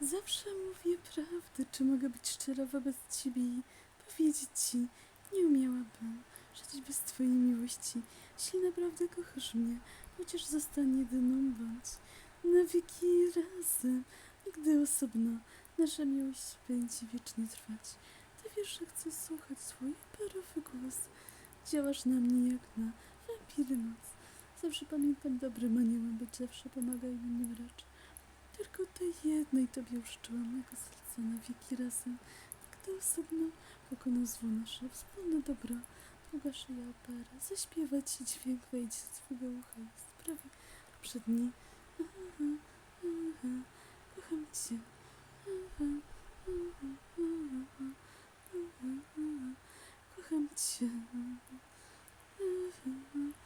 Zawsze mówię prawdę, czy mogę być szczera wobec ciebie i powiedzieć ci, nie umiałabym żyć bez twojej miłości. Jeśli naprawdę kochasz mnie, chociaż zostań jedyną bądź na wieki razem, gdy osobno nasza miłość będzie wiecznie trwać. Ty wiesz, że chcę słuchać twój parowy głos. Działasz na mnie jak na wampiry noc. Zawsze pamiętam dobrym aniołem, być zawsze pomagaj mi nie racz. Tylko tej jednej tobie uszczyłam mego serca na wieki razem. Gdy osobno pokona zło nasze wspólne dobro, długa szyja opera, zaśpiewa ci dźwięk wejdzie z twojego ucha i sprawi przed niej. Aha, aha, kocham cię. Aha, aha, aha, aha, kocham cię. Aha, aha, aha.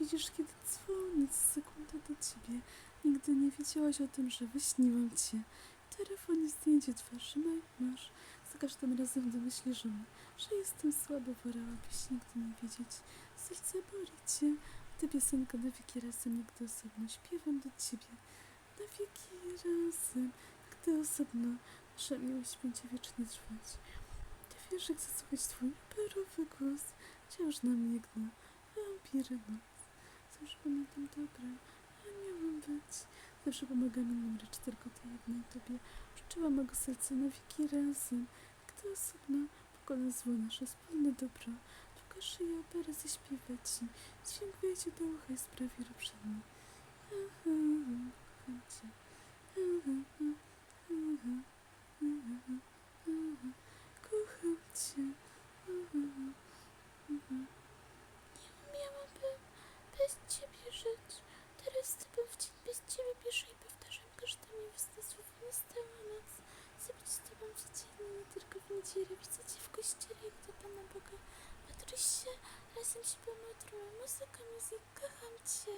Nienawidzisz, kiedy dzwonię z sekundy do ciebie. Nigdy nie wiedziałaś o tym, że wyśniłam cię. W telefonie zdjęcie twarzy masz. Za każdym razem domyślisz mnie, że jestem słabo, wolałabyś nigdy nie wiedzieć. Serce boli cię. Gdy piosenka na wieki razem, nigdy osobno śpiewam do ciebie. Na wieki razem, gdy osobno nasza miłość będzie wiecznie trwać. Ty wiesz, że chcę słuchać twój perowy głos. Wciąż na mnie gna wampiry noc. Zawsze pamiętam dobre, a miałam być. Zawsze pomagam innym, lecz tylko tej jednej tobie. Uczyła mego serca na wieki razem. Gdy osobno pokona zło nasze wspólne dobro. Długa szyja opera zaśpiewa ci. Dźwięk wejdzie do ucha i sprawi uprzedni. Aha, kocham cię. Aha, aha, aha, aha, kocham cię. Aha, aha. Miałabym bez ciebie żyć. Teraz bym w dzień bez ciebie piszę i powtarzam każde miłosne słowo na stałą noc. Chcę być z tobą codziennie, nie niedzielę. Widzę cię w kościele jak do Pana Boga. Modlisz się, razem się pomodlimy. Muzyka, muzyka, kocham cię.